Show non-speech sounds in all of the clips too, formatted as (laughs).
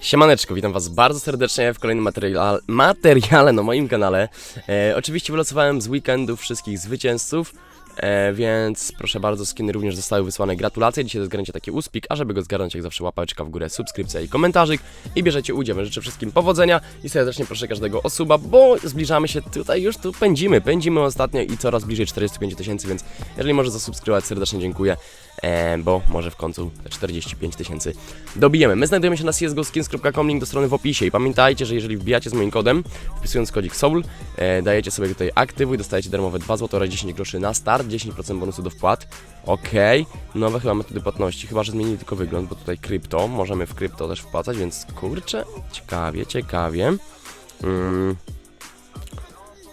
Siemaneczko, witam was bardzo serdecznie w kolejnym materiale, materiale na moim kanale. E, oczywiście wylosowałem z weekendu wszystkich zwycięzców, e, więc proszę bardzo, skiny również zostały wysłane. Gratulacje, dzisiaj zgarniecie taki uspik, a żeby go zgarnąć jak zawsze łapeczka w górę, subskrypcja i komentarzyk i bierzecie udział. Życzę wszystkim powodzenia i serdecznie proszę każdego o suba, bo zbliżamy się tutaj już, tu pędzimy, pędzimy ostatnio i coraz bliżej 45 tysięcy, więc jeżeli może zasubskrybować, serdecznie dziękuję e, bo może w końcu te 45 tysięcy dobijemy. My znajdujemy się na csgoskins.com, link do strony w opisie i pamiętajcie, że jeżeli wbijacie z moim kodem, wpisując kodzik SOUL, e, dajecie sobie tutaj aktywuj, dostajecie darmowe 2 zł oraz 10 groszy na start, 10% bonusu do wpłat. Okej, nowe chyba metody płatności, chyba że zmienili tylko wygląd, bo tutaj krypto, możemy w krypto też wpłacać, więc kurczę, ciekawie, ciekawie. Mm.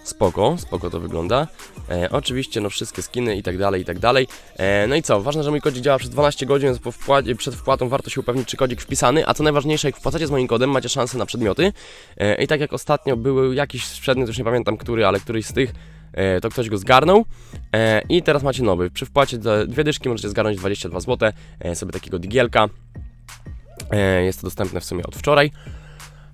Spoko, spoko to wygląda. E, oczywiście, no wszystkie skiny i tak dalej, i tak dalej. E, no i co, ważne, że mój kodzik działa przez 12 godzin, więc po przed wpłatą warto się upewnić, czy kodzik wpisany, a co najważniejsze, jak wpłacacie z moim kodem, macie szansę na przedmioty. E, I tak jak ostatnio były jakiś przedmiot, już nie pamiętam który, ale któryś z tych, to ktoś go zgarnął. E, I teraz macie nowy. Przy wpłacie dwie dyszki możecie zgarnąć 22 zł, e, sobie takiego digielka. E, jest to dostępne w sumie od wczoraj.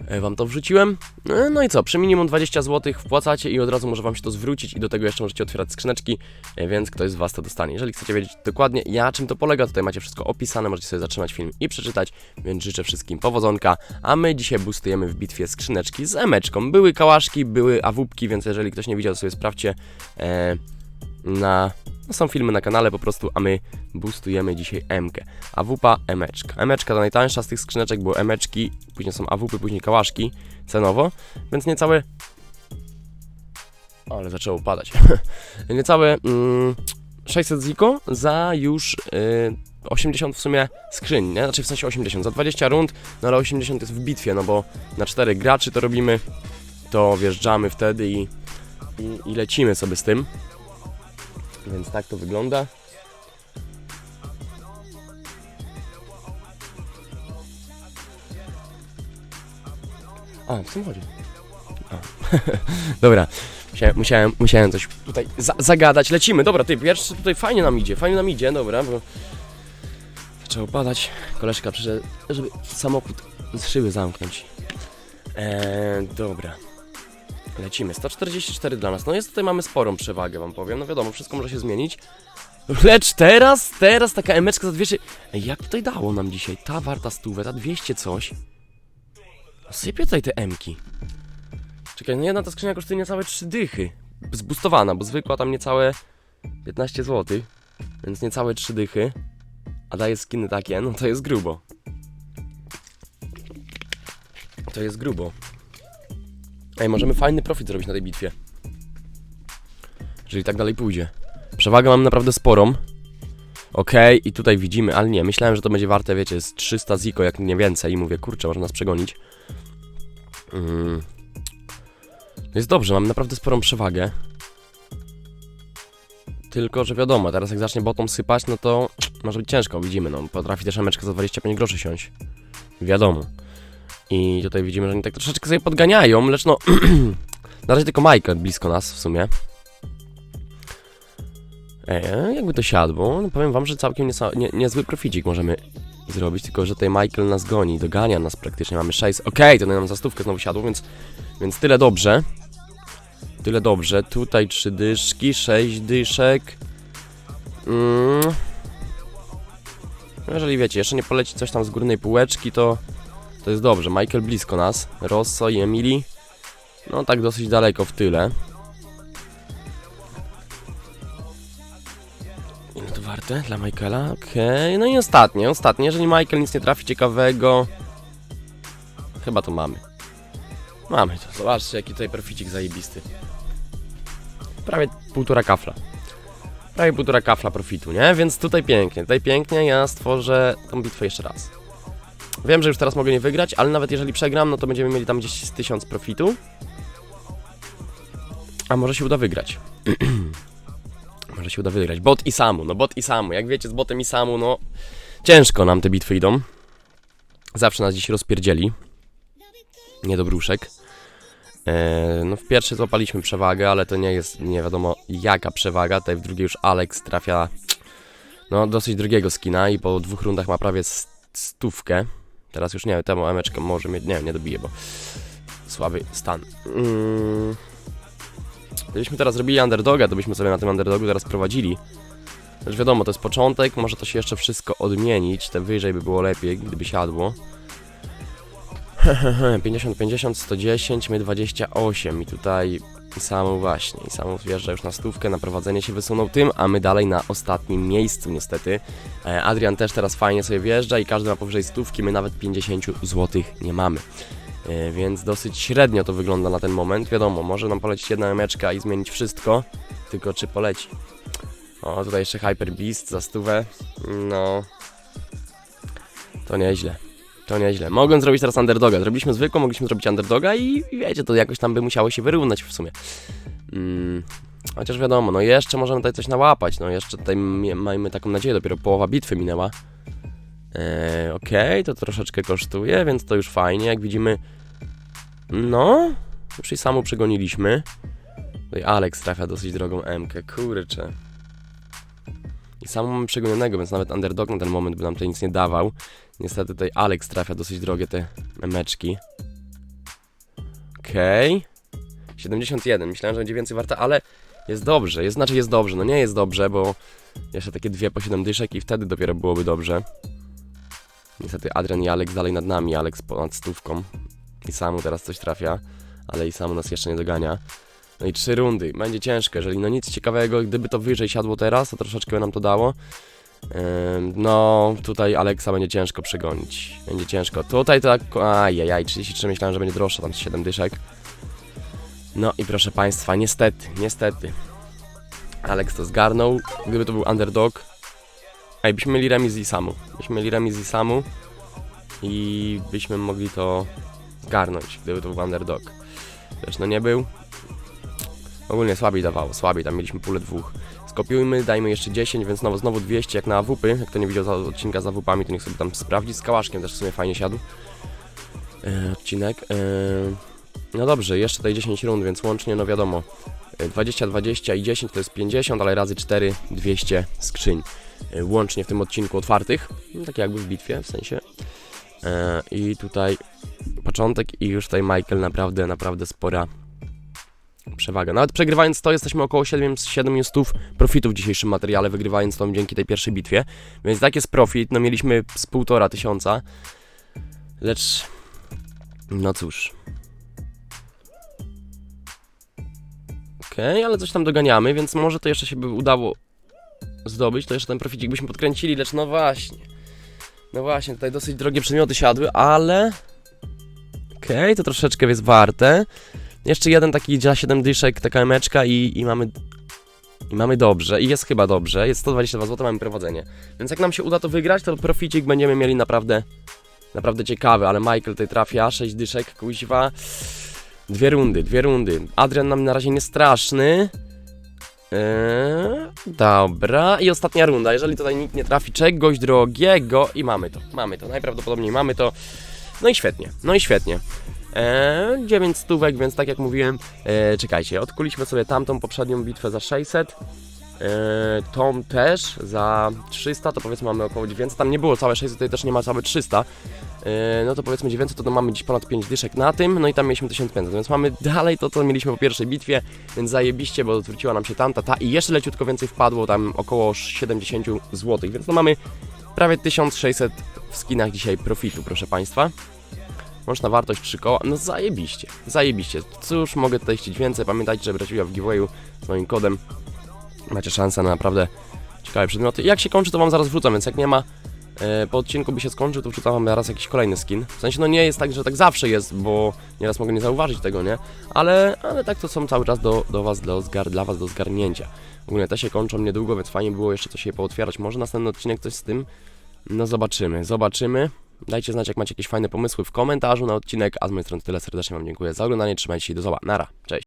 E, Wam to wrzuciłem. E, No i co, przy minimum 20 zł wpłacacie i od razu może Wam się to zwrócić i do tego jeszcze możecie otwierać skrzyneczki, e, więc ktoś z Was to dostanie. Jeżeli chcecie wiedzieć dokładnie ja czym to polega, tutaj macie wszystko opisane, możecie sobie zatrzymać film i przeczytać, więc życzę wszystkim powodzonka, a my dzisiaj boostujemy w bitwie skrzyneczki z emeczką. Były kałaszki, były awupki, więc jeżeli ktoś nie widział, to sobie sprawdźcie e, na... No są filmy na kanale po prostu, a my boostujemy dzisiaj M-kę. AWP, emeczka. Emeczka to najtańsza z tych skrzyneczek, było emeczki, później są AWP, później kałaszki cenowo, więc niecałe... Ale zaczęło padać. (laughs) niecałe mm, 600 ziko za już y, 80 w sumie skrzyń, nie? Znaczy w sensie 80, za 20 rund, no ale 80 jest w bitwie, no bo na 4 graczy to robimy, to wjeżdżamy wtedy i, i, i lecimy sobie z tym. Więc tak to wygląda. A, w tym chodzi. A. (laughs) Dobra, musiałem, musiałem, musiałem coś tutaj za zagadać. Lecimy, dobra, ty pierwszy tutaj fajnie nam idzie, fajnie nam idzie, dobra, bo zaczęło padać. Koleżka przyszedł, żeby samochód z szyby zamknąć. Eee, dobra. Lecimy. 144 dla nas. No jest tutaj mamy sporą przewagę, wam powiem. No wiadomo, wszystko może się zmienić. Lecz teraz, teraz taka emeczka za 200... Ej, jak tutaj dało nam dzisiaj? Ta warta stówę, ta 200 coś. Sypię tutaj te emki. Czekaj, no jedna ta skrzynia kosztuje niecałe 3 dychy. Zbustowana, bo zwykła tam niecałe 15 zł. Więc niecałe 3 dychy. A daje skiny takie, no to jest grubo. To jest grubo. Ej, możemy fajny profit zrobić na tej bitwie. Jeżeli tak dalej pójdzie. Przewagę mam naprawdę sporą. Okej, i tutaj widzimy, ale nie, myślałem, że to będzie warte, wiecie, z 300 ziko, jak nie więcej. I mówię, kurczę, można nas przegonić. Mm. No Jest dobrze, mam naprawdę sporą przewagę. Tylko, że wiadomo, teraz jak zacznie bottom sypać, no to może być ciężko, widzimy, no. Potrafi też ameczka za 25 groszy siąść. Wiadomo. I tutaj widzimy, że oni tak troszeczkę sobie podganiają, lecz no... (clears throat) na razie tylko Michael blisko nas w sumie. Ej, jakby to siadło, no powiem wam, że całkiem niesa- nie, niezły proficik możemy zrobić, tylko że tutaj Michael nas goni, dogania nas praktycznie, mamy 6... Okej, to nam za stówkę znowu siadło, więc, więc tyle dobrze. Tyle dobrze, tutaj trzy dyszki, sześć dyszek. Mm. Jeżeli wiecie, jeszcze nie poleci coś tam z górnej półeczki, to to jest dobrze. Michael blisko nas, Rosso i Emily. No tak dosyć daleko w tyle. Ile to warte dla Michaela? Okej, no i ostatnie, ostatnie. Jeżeli Michael nic nie trafi ciekawego... Chyba to mamy. Mamy to. Zobaczcie, jaki tutaj proficik zajebisty. Prawie półtora kafla. Prawie półtora kafla profitu, nie? Więc tutaj pięknie, tutaj pięknie. Ja stworzę tą bitwę jeszcze raz. Wiem, że już teraz mogę nie wygrać, ale nawet jeżeli przegram, no to będziemy mieli tam gdzieś z 1000 profitu. A może się uda wygrać. (clears throat) może się uda wygrać. Bot i Samu, no bot i Samu. Jak wiecie, z botem i Samu, no ciężko nam te bitwy idą. Zawsze nas dziś rozpierdzieli. Nie do bruszek. Eee, no w pierwszej złapaliśmy przewagę, ale to nie jest nie wiadomo jaka przewaga. Tutaj w drugiej już Alex trafia no dosyć drugiego skina i po dwóch rundach ma prawie stówkę. Teraz już nie, temu emeczkę może mieć, nie, nie dobije, bo słaby stan. Mm. Gdybyśmy teraz robili underdoga, to byśmy sobie na tym underdogu teraz prowadzili. Lecz wiadomo, to jest początek, może to się jeszcze wszystko odmienić, te wyżej by było lepiej, gdyby siadło. 50, 50, 110, my 28 i tutaj Samu właśnie, i Samu wjeżdża już na stówkę, na prowadzenie się wysunął tym, a my dalej na ostatnim miejscu niestety. E, Adrian też teraz fajnie sobie wjeżdża i każdy ma powyżej stówki, my nawet 50 zł nie mamy. E, Więc dosyć średnio to wygląda na ten moment. Wiadomo, może nam polecić jedna emeczka i zmienić wszystko, tylko czy poleci. O, tutaj jeszcze Hyper Beast za stówę. No. To nieźle. To nieźle. Mogłem zrobić teraz underdoga. Zrobiliśmy zwykłą, mogliśmy zrobić underdoga i, i wiecie, to jakoś tam by musiało się wyrównać w sumie. Mm, chociaż wiadomo, no jeszcze możemy tutaj coś nałapać. No jeszcze tutaj mamy taką nadzieję, dopiero połowa bitwy minęła. Eee, Okej, to troszeczkę kosztuje, więc to już fajnie. Jak widzimy, no, już i samu przegoniliśmy. Tutaj Alex trafia dosyć drogą M-kę, kurczę. I sam mamy przegonionego, więc nawet underdog na ten moment by nam tutaj nic nie dawał. Niestety tutaj Alex trafia dosyć drogie te memeczki. Okej. 71. Myślałem, że będzie więcej warte, ale jest dobrze. Jest, znaczy jest dobrze. No nie jest dobrze, bo jeszcze takie dwie po 7 dyszek i wtedy dopiero byłoby dobrze. Niestety Adrian i Alex dalej nad nami. Alex ponad stówką. I samu teraz coś trafia, ale i samu nas jeszcze nie dogania. No i trzy rundy. Będzie ciężko, jeżeli no nic ciekawego, gdyby to wyżej siadło teraz, to troszeczkę by nam to dało. No, tutaj Aleksa będzie ciężko przegonić. Będzie ciężko. Tutaj to tak. Ajajaj, 33 myślałem, że będzie droższa, tam z 7 dyszek. No i proszę Państwa, niestety, niestety. Alex to zgarnął. Gdyby to był underdog. Ej, byśmy mieli remis z Isamu. Byśmy mieli remis z Isamu. I byśmy mogli to zgarnąć, gdyby to był underdog. Wiesz, no nie był. Ogólnie słabiej dawało, słabiej, tam mieliśmy pulę dwóch. Skopiujmy, dajmy jeszcze 10, więc znowu, znowu 200 jak na AWP. Jak kto nie widział odcinka z AWP-ami, to niech sobie tam sprawdzi. Z Kałaszkiem też w sumie fajnie siadł. E, odcinek. E, no dobrze, jeszcze tutaj 10 rund, więc łącznie, no wiadomo, e, 20, 20 i 10 to jest 50, ale razy 4, 200 skrzyń. E, łącznie w tym odcinku otwartych. Tak jakby w bitwie, w sensie. E, I tutaj początek i już tutaj Michael naprawdę, naprawdę spora przewaga. Nawet przegrywając to jesteśmy około 7, 700 profitów w dzisiejszym materiale, wygrywając tą dzięki tej pierwszej bitwie. Więc tak jest profit, no mieliśmy z półtora tysiąca. Lecz... No cóż. Okej, ale coś tam doganiamy, więc może to jeszcze się by udało zdobyć, to jeszcze ten proficik byśmy podkręcili, lecz no właśnie. No właśnie, tutaj dosyć drogie przedmioty siadły, ale... Okej, to troszeczkę jest warte. Jeszcze jeden taki za 7 dyszek, taka emeczka i, i mamy i mamy dobrze, i jest chyba dobrze, jest 122 zł, mamy prowadzenie. Więc jak nam się uda to wygrać, to proficik będziemy mieli naprawdę, naprawdę ciekawy, ale Michael tutaj trafia, 6 dyszek, kuźwa. Dwie rundy, dwie rundy. Adrian nam na razie nie straszny. Eee, dobra, i ostatnia runda. Jeżeli tutaj nikt nie trafi czegoś drogiego, i mamy to, mamy to, najprawdopodobniej mamy to. No i świetnie, no i świetnie. Eee, 9 stówek, więc tak jak mówiłem, eee, czekajcie, odkuliśmy sobie tamtą poprzednią bitwę za 600, eee, tą też za 300, to powiedzmy mamy około 900, tam nie było całe 600, tutaj też nie ma całe 300, eee, no to powiedzmy 900, to, to mamy gdzieś ponad 5 dyszek na tym, no i tam mieliśmy 1500, więc mamy (laughs) dalej to, co mieliśmy po pierwszej bitwie, więc zajebiście, bo odwróciła nam się tamta, ta i jeszcze leciutko więcej wpadło, tam około 70 zł, więc no mamy prawie 1600 w skinach dzisiaj profitu, proszę Państwa. Łączna wartość 3 koła, no zajebiście, zajebiście. Cóż, mogę chcieć więcej, pamiętajcie, że brać udział w giveawayu z moim kodem. Macie szansę na naprawdę ciekawe przedmioty. Jak się kończy, to wam zaraz wrzucam, więc jak nie ma e, po odcinku by się skończył, to wrzucam wam zaraz jakiś kolejny skin. W sensie, no nie jest tak, że tak zawsze jest, bo nieraz mogę nie zauważyć tego, nie? Ale, ale tak to są cały czas do, do was, do zgar, dla was do zgarnięcia. Ogólnie te się kończą niedługo, więc fajnie było jeszcze coś je pootwierać. Może następny odcinek coś z tym? No zobaczymy, zobaczymy. Dajcie znać, jak macie jakieś fajne pomysły w komentarzu na odcinek, a z mojej strony tyle. Serdecznie Wam dziękuję za oglądanie, trzymajcie się i do zobaczenia. Nara, cześć.